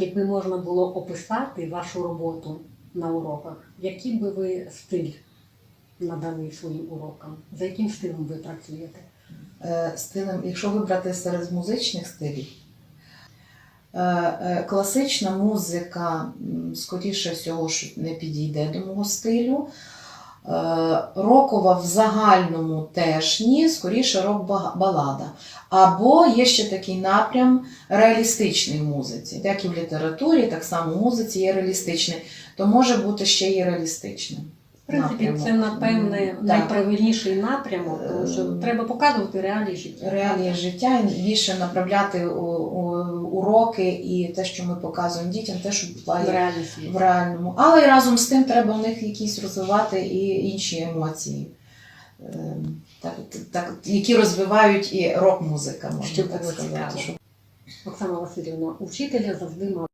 Якби можна було описати вашу роботу на уроках, який би ви стиль надали своїм урокам? За яким стилем ви працюєте? Е, стилем, якщо вибрати серед музичних стилів, е, е, класична музика, скоріше всього, що не підійде до мого стилю. Е, Рокова в загальному теж ні, скоріше рок-балада. Або є ще такий напрям реалістичної музиці. Як і в літературі, так само в музиці є реалістичний, то може бути ще і реалістичним. В принципі, напрямок. це напевне найправильніший напрямок, тому що Е, треба показувати реалії життя. реалії життя і більше направляти у- у- уроки і те, що ми показуємо дітям, те, що в буває в реальному. Але разом з тим треба в них якісь розвивати і інші емоції, Ем, так, так, які розвивають і рок-музика, можна Щоб так сказати. Оксана Васильівна, учителя завжди мав